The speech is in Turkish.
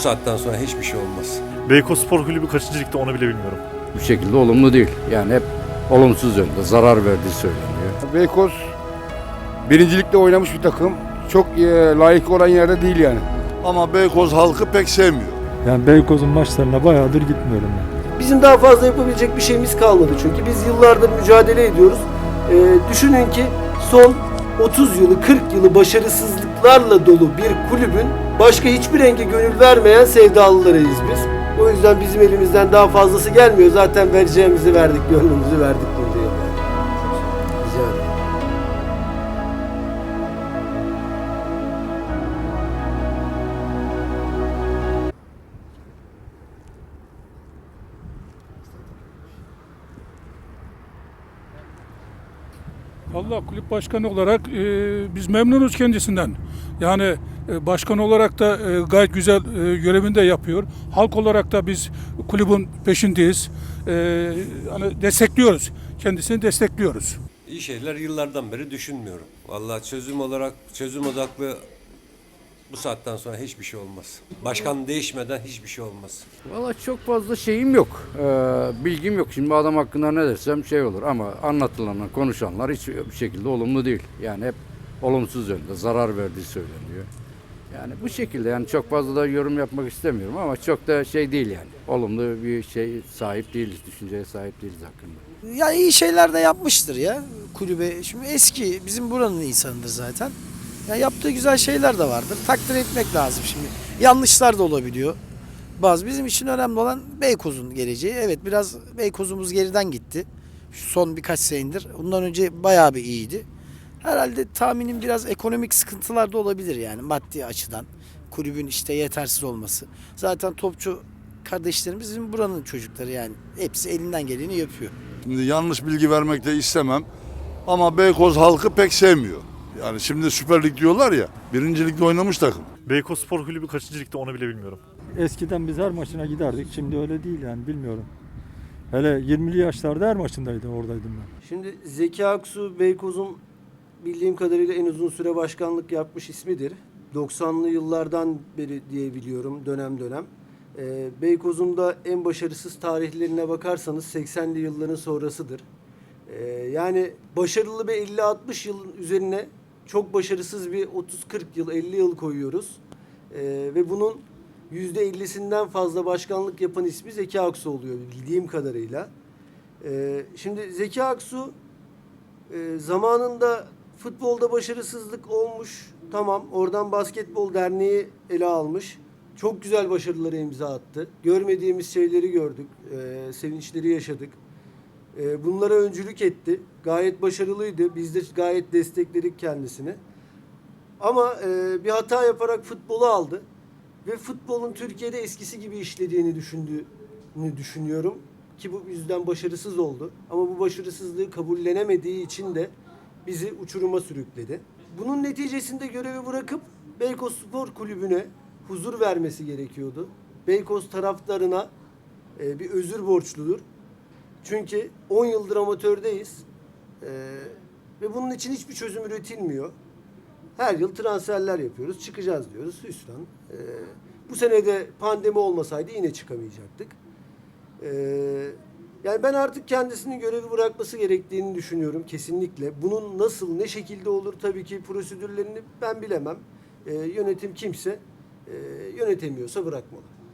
saatten sonra hiçbir şey olmaz. Beykoz Spor Kulübü kaçıncı ligde onu bile bilmiyorum. bu şekilde olumlu değil. Yani hep olumsuz yönde zarar verdiği söyleniyor. Beykoz birincilikte oynamış bir takım. Çok e, layık olan yerde değil yani. Ama Beykoz halkı pek sevmiyor. Yani Beykoz'un maçlarına bayağıdır gitmiyorum ben. Bizim daha fazla yapabilecek bir şeyimiz kalmadı çünkü biz yıllardır mücadele ediyoruz. Ee, düşünün ki son 30 yılı 40 yılı başarısızlıklarla dolu bir kulübün başka hiçbir renge gönül vermeyen sevdalılarıyız biz. O yüzden bizim elimizden daha fazlası gelmiyor. Zaten vereceğimizi verdik, gönlümüzü verdik yıllar. Rica ederim. Allah kulüp başkanı olarak e, biz memnunuz kendisinden. Yani başkan olarak da e, gayet güzel e, görevini de yapıyor. Halk olarak da biz kulübün peşindeyiz. E, hani destekliyoruz. Kendisini destekliyoruz. İyi şeyler yıllardan beri düşünmüyorum. Vallahi çözüm olarak çözüm odaklı bu saatten sonra hiçbir şey olmaz. Başkan değişmeden hiçbir şey olmaz. Valla çok fazla şeyim yok. Ee, bilgim yok. Şimdi bu adam hakkında ne dersem şey olur ama anlatılanlar, konuşanlar hiçbir şekilde olumlu değil. Yani hep olumsuz yönde zarar verdiği söyleniyor. Yani bu şekilde yani çok fazla da yorum yapmak istemiyorum ama çok da şey değil yani. Olumlu bir şey sahip değiliz, düşünceye sahip değiliz hakkında. Ya iyi şeyler de yapmıştır ya kulübe. Şimdi eski bizim buranın insanıdır zaten. Ya yaptığı güzel şeyler de vardır. Takdir etmek lazım şimdi. Yanlışlar da olabiliyor. Bazı bizim için önemli olan Beykoz'un geleceği. Evet biraz Beykoz'umuz geriden gitti. Şu son birkaç senedir. Ondan önce bayağı bir iyiydi. Herhalde tahminim biraz ekonomik sıkıntılar da olabilir yani maddi açıdan. Kulübün işte yetersiz olması. Zaten topçu kardeşlerimiz bizim buranın çocukları yani. Hepsi elinden geleni yapıyor. Şimdi yanlış bilgi vermek de istemem. Ama Beykoz halkı pek sevmiyor. Yani şimdi Süper Lig diyorlar ya. Birinci ligde oynamış takım. Beykoz Spor Kulübü kaçıncı ligde onu bile bilmiyorum. Eskiden biz her maçına giderdik. Şimdi öyle değil yani bilmiyorum. Hele 20'li yaşlarda her maçındaydı oradaydım ben. Şimdi Zeki Aksu Beykoz'un bildiğim kadarıyla en uzun süre başkanlık yapmış ismidir. 90'lı yıllardan beri diye biliyorum dönem dönem. Ee, Beykoz'un da en başarısız tarihlerine bakarsanız 80'li yılların sonrasıdır. Ee, yani başarılı bir 50-60 yılın üzerine çok başarısız bir 30-40 yıl, 50 yıl koyuyoruz. Ee, ve bunun %50'sinden fazla başkanlık yapan ismi Zeki Aksu oluyor bildiğim kadarıyla. Ee, şimdi Zeki Aksu e, zamanında futbolda başarısızlık olmuş. Tamam oradan basketbol derneği ele almış. Çok güzel başarıları imza attı. Görmediğimiz şeyleri gördük. e, sevinçleri yaşadık. E, bunlara öncülük etti. Gayet başarılıydı. Biz de gayet destekledik kendisini. Ama e, bir hata yaparak futbolu aldı. Ve futbolun Türkiye'de eskisi gibi işlediğini düşündüğünü düşünüyorum. Ki bu yüzden başarısız oldu. Ama bu başarısızlığı kabullenemediği için de bizi uçuruma sürükledi. Bunun neticesinde görevi bırakıp Beykoz Spor Kulübü'ne huzur vermesi gerekiyordu. Beykoz taraftarına e, bir özür borçludur. Çünkü 10 yıldır amatördeyiz. E, ve bunun için hiçbir çözüm üretilmiyor. Her yıl transferler yapıyoruz. Çıkacağız diyoruz. Hüsran. E, bu sene de pandemi olmasaydı yine çıkamayacaktık. E, yani ben artık kendisinin görevi bırakması gerektiğini düşünüyorum kesinlikle. Bunun nasıl, ne şekilde olur tabii ki prosedürlerini ben bilemem. E, yönetim kimse e, yönetemiyorsa bırakmalı.